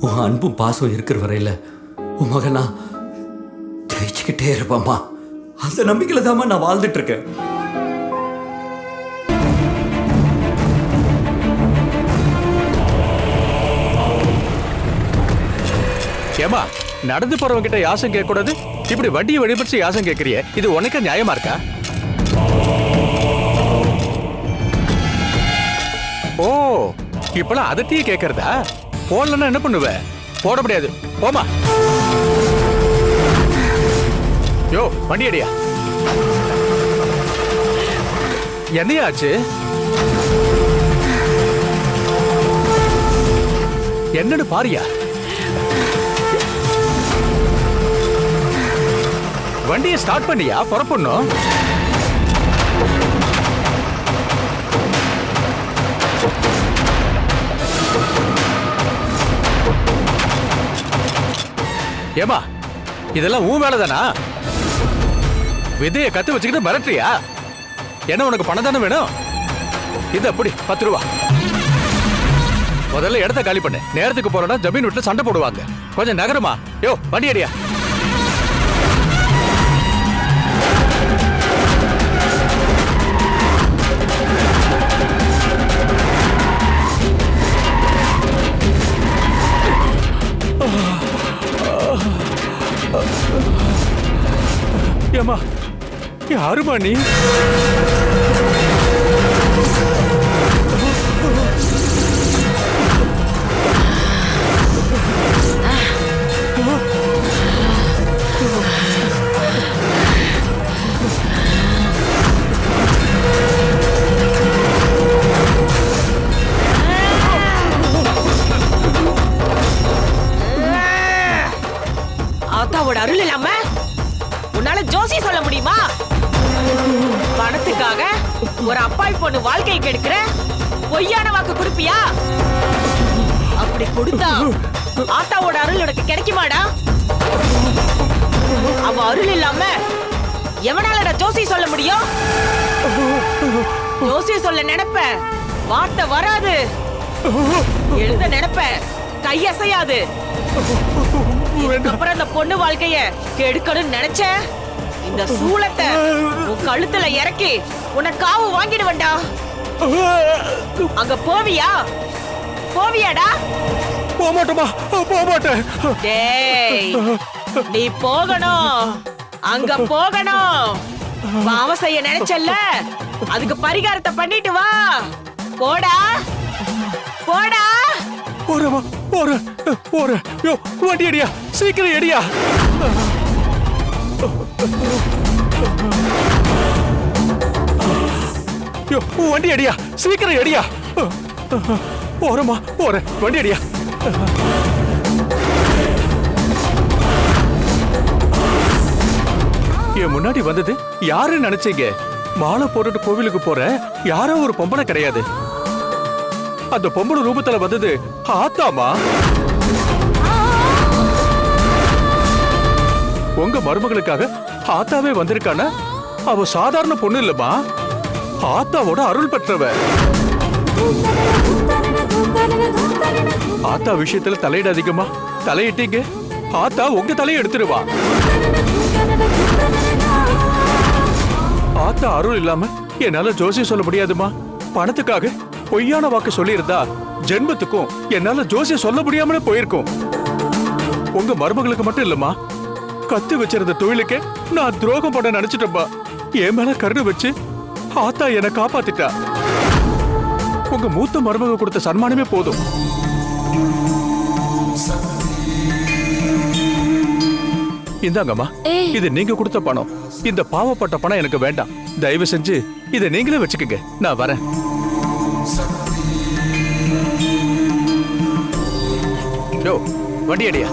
உன் அன்பும் பாசம் இருக்கிற வரையில உன் மகனா ஜெயிச்சுக்கிட்டே இருப்பாம்மா அந்த நம்பிக்கையில தாம்மா நான் வாழ்ந்துட்டு இருக்கேன். ஏமா நடந்து போறவங்க கிட்ட யாசம் கேட்க கூடாது இப்படி வட்டியை வழிபட்டு யாசம் கேட்கறிய? இது உனக்கு நியாயமா இருக்கா? ஓ இப்பெல்லாம் அதட்டியே கேட்கறதா? போடலன்னா என்ன பண்ணுவ? போட முடியாது போமா யோ வண்டி அடியா என்னையா ஆச்சு? என்னன்னு பாரியா. வண்டியை ஸ்டார்ட் பண்ணியா? புறப்படணும். ஏமா இதெல்லாம் உன் வேலை தானா விதையை கத்து வச்சுக்கிட்டு மிரட்டுறியா? என்ன உனக்கு பணம் தானே வேணும்? இது அப்படி பத்து ரூபா. முதல்ல இடத்த காலி பண்ணு. நேரத்துக்கு போறோம்னா ஜமீன் வீட்டுல சண்டை போடுவாங்க. கொஞ்சம் நகருமா? யோ வண்டி அடியா ஏமா யாருமா நீ? உன்னால ஜோசி சொல்ல முடியுமா? பணத்துக்காக ஒரு அப்பாவி பொண்ணு வாழ்க்கையை கெடுக்கிற பொய்யான வாக்கு கொடுப்பியா? அப்படி கொடுத்தா ஆத்தாவோட அருள் உனக்கு கிடைக்குமாடா? அவ அருள் இல்லாம எவனாலடா ஜோசி சொல்ல முடியும்? ஜோசி சொல்ல நினைப்ப வார்த்தை வராது. எழுத நினைப்ப கையசையாது இதுக்கப்புறம் இந்த பொண்ணு வாழ்க்கைய கெடுக்கணும்னு நினைச்ச? இந்த சூளத்தை உன் கழுத்துல இறக்கி உன்னை காவு வாங்கிடுவேன்டா. அங்க போவியா? போவியாடா? போக மாட்டோமா போக மாட்டேன் டேய் நீ போகணும். அங்க போகணும். பாவம் செய்ய நினைச்சல்ல? அதுக்கு பரிகாரத்தை பண்ணிட்டு வா. போடா. போடா. போறேமா போறேன். போறேன். யோ வண்டி அடியா சீக்கிரம் அடியா வண்டி அடியா. சீக்கிரம் அடியா. போறமா போறேன் வண்டி அடியா. என் முன்னாடி வந்தது யாருன்னு நினைச்சீங்க? மாலை போட்டுட்டு கோவிலுக்கு போற யாரோ ஒரு பொம்பளை கிடையாது. அந்த பொம்பளை ரூபத்துல வந்தது ஆத்தாமா உங்க மருமகளுக்காக ஆத்தாவே வந்திருக்கானா? அவ சாதாரண பொண்ணு இல்லம்மா. ஆத்தாவோட அருள் பெற்றவ. ஆத்தா விஷயத்துல தலையிட அதிகமா? தலையிட்டீங்க? ஆத்தா உங்க தலையை எடுத்துருவா ஆத்தா அருள் இல்லாம என்னால ஜோசியம் சொல்ல முடியாதுமா? பணத்துக்காக பொய்யான வாக்கு சொல்லியிருந்தா ஜென்மத்துக்கும் என்னால ஜோசியம் சொல்ல முடியாமலே போயிருக்கும். உங்க மருமகளுக்கு மட்டும் இல்லம்மா கத்து வச்சிருந்த தொழிலுக்கே நான் துரோகம் பண்ண நினைச்சிட்டேன்பா. என் மேல கருணை வச்சு ஆத்தா என்னை காப்பாத்திட்டா. உங்க மூத்த மருமக கொடுத்த சன்மானமே போதும். இந்தாங்கம்மா இது நீங்க கொடுத்த பணம். இந்த பாவப்பட்ட பணம் எனக்கு வேண்டாம். தயவு செஞ்சு இதை நீங்களே வச்சுக்கோங்க. நான் வரேன். வண்டி அடியா